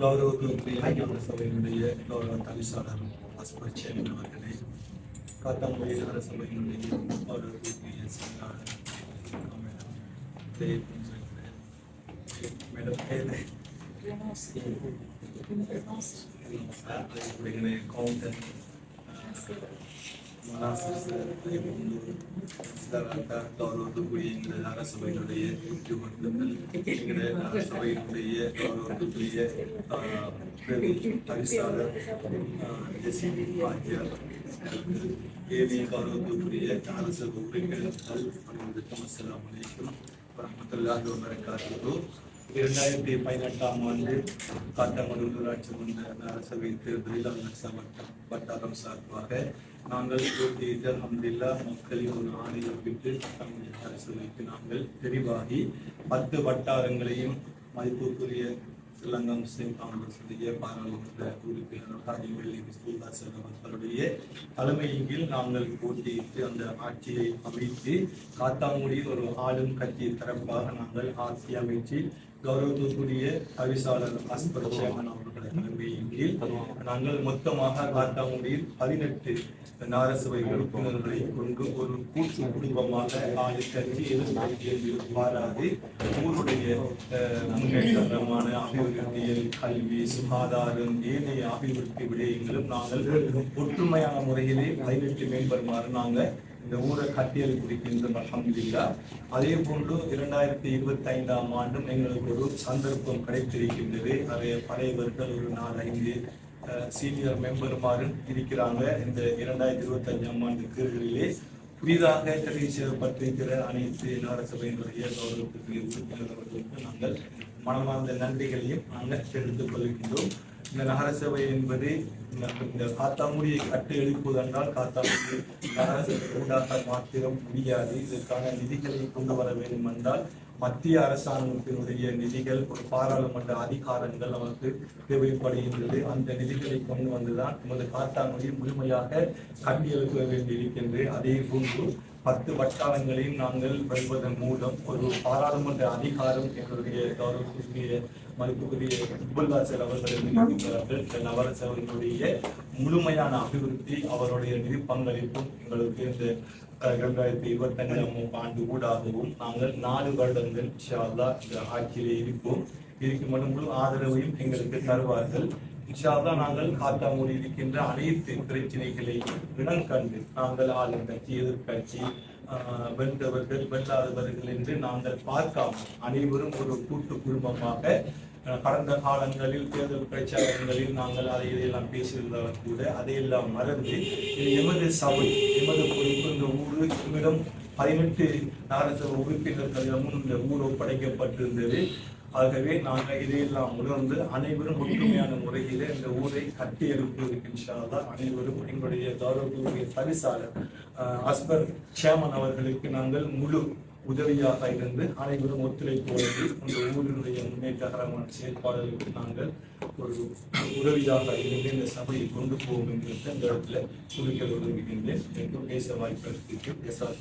கௌரவத்துக்குரிய ஐக்கிய சபையினுடைய கௌரவ தவிசாளர் அஸ்பர் சேமன் அவர்களே காத்தாங்குடி நகர சபையினுடைய கௌரவத்துக்குரிய செயலாளர் மேடம் தேவ் மேடம் பேரு அதுக்குடைய கவுண்டர் அரசபையினுடைய உத்தியோகத்தர்கள் அரசபையினுடைய கௌரவத்துக்குரிய பரிசாளர் எஸ்பி ஏனைய கௌரவத்துக்குரிய அரசு உறுப்பினர்கள் அனைவருக்கும் அஸ்ஸலாமு அலைக்கும் வரமத்துல்லாஹி இரண்டாயிரத்தி பதினெட்டாம் ஆண்டு காட்டாமடு உள்ளூராட்சி மன்ற அரசவை தேர்தலில் அலக்சா வட்டம் வட்டாரம் சார்பாக நாங்கள் போட்டியிட்ட அம்தில்லா மக்களின் ஒரு ஆணையை விட்டு தமிழக வைத்து நாங்கள் தெரிவாகி பத்து வட்டாரங்களையும் மதிப்புக்குரிய ஸ்ரீலங்கா முஸ்லிம் காங்கிரசுடைய பாராளுமன்ற உறுப்பினர் ஹாஜி வெள்ளி பிஸ்துல்லா அவர்களுடைய தலைமையின் கீழ் நாங்கள் போட்டியிட்டு அந்த ஆட்சியை அமைத்து காத்தாங்குடியில் ஒரு ஆளும் கட்சி தரப்பாக நாங்கள் ஆட்சி அமைச்சு கௌரவத்துக்குரிய தவிசாளர் அஸ்பர் சேமன் அவர்களை தலைமையின் கீழ் நாங்கள் மொத்தமாக காத்தாங்குடியில் பதினெட்டு நாரசபை உறுப்பினர்களை கொண்டு ஒரு கூட்டு குடும்பமாக ஆளுக்கட்சி எதிர்கட்சி ஊருடைய அஹ், முன்னேற்றமான அபிவிருத்தியில் கல்வி சுகாதாரம் ஏனைய அபிவிருத்தி விடயங்களும் நாங்கள் ஒற்றுமையான முறையிலே பதினெட்டு மேம்படுமாறு நாங்கள் இந்த ஊரை கட்டியல் குறிக்கின்றோம் அல்ஹம்துலில்லா அதே போன்று இரண்டாயிரத்தி இருபத்தி ஐந்தாம் ஆண்டும் எங்களுக்கு ஒரு சந்தர்ப்பம் கிடைத்திருக்கின்றது. அதை பழையவர்கள் ஒரு நாலு ஐந்து சீனியர் மெம்பருமாறு இருக்கிறாங்க. இந்த இரண்டாயிரத்தி இருபத்தி அஞ்சாம் ஆண்டு தேர்தலிலே புதிதாக தெரிவு செய்யப்பட்டிருக்கிற அனைத்து நகரசபையினுடைய கௌரவத்துக்கு உறுப்பினர்களுக்கு நாங்கள் மனமார்ந்த நன்றிகளையும் நாங்கள் தெரிவித்துக் கொள்கின்றோம். இந்த நகரசபை என்பது இந்த- இந்த காத்தாங்குடியை கட்டி எழுப்புவதென்றால் காத்தாங்குடி நகரசபை ஊடாக மாத்திரம் முடியாது. இதற்கான நிதிகளை கொண்டு வர வேண்டும் என்றால் மத்திய அரசாங்கத்தினுடைய நிதிகள் ஒரு பாராளுமன்ற அதிகாரங்கள் நமக்கு தேவைப்படுகின்றது. அந்த நிதிகளை கொண்டு வந்துதான் நமது காத்தாங்குடி முழுமையாக கட்டியெழுப்ப வேண்டியிருக்கின்றது. அதே போன்று பத்து வட்டாரங்களையும் நாங்கள் வெல்வதன் மூலம் ஒரு பாராளுமன்ற அதிகாரம் எங்களுடைய கௌரவத்திற்குரிய மதிப்புக்குரிய உபல்வாசர் அவர்கள் இருக்கின்றார்கள் இந்த முழுமையான அபிவிருத்தி அவருடைய நிதி பங்களிப்பும் எங்களுக்கு இந்த இரண்டாயிரத்தி இருபத்தி அஞ்சாம் ஆண்டு ஊடாகவும் நாங்கள் நாலு வருடங்கள் இன்ஷா இந்த ஆட்சியிலே இருப்போம். இருக்கும் மட்டும் முழு ஆதரவையும் எங்களுக்கு தருவார்கள். இன்ஷால்லா நாங்கள் காத்தாமூடி இருக்கின்ற அனைத்து பிரச்சனைகளையும் இடம் கண்டு நாங்கள் ஆளும் கட்சி எதிர்கட்சி வென்றவர்கள் வெல்லாதவர்கள் என்று நாங்கள் பார்க்காமல் அனைவரும் ஒரு கூட்டு குடும்பமாக கடந்த காலங்களில் தேர்தல் பிரச்சாரங்களில் நாங்கள் அதை இதையெல்லாம் பேசியிருந்தாலும் கூட அதையெல்லாம் மறந்து எமது சபை எமது பொறுப்பு இந்த ஊரு எம்மிடம் பதினெட்டு நகரசபை உறுப்பினர்களிடமும் இந்த ஊர் ஒப்படைக்கப்பட்டிருந்தது ஆகவே நாங்கள் இதையெல்லாம் உணர்ந்து அனைவரும் ஒற்றுமையான முறையிலே இந்த ஊரை கட்டி எழுப்புவதற்கு அனைவரும் எங்களுடைய கௌரவத்துடைய பரிசாளர் அஸ்பர் சேமன் அவர்களுக்கு நாங்கள் முழு உதவியாக இருந்து அனைவரும் ஒத்துழைப்பு வழங்கி இந்த ஊரினுடைய முன்னேற்றகரமான செயற்பாடுகளுக்கு நாங்கள் ஒரு உதவியாக இருந்து இந்த சபையை கொண்டு போவோம் என்கிற இந்த இடத்துல குறிக்க விரும்புகின்றேன் என்று பேச வாய்ப்பு எஸ் ஆர்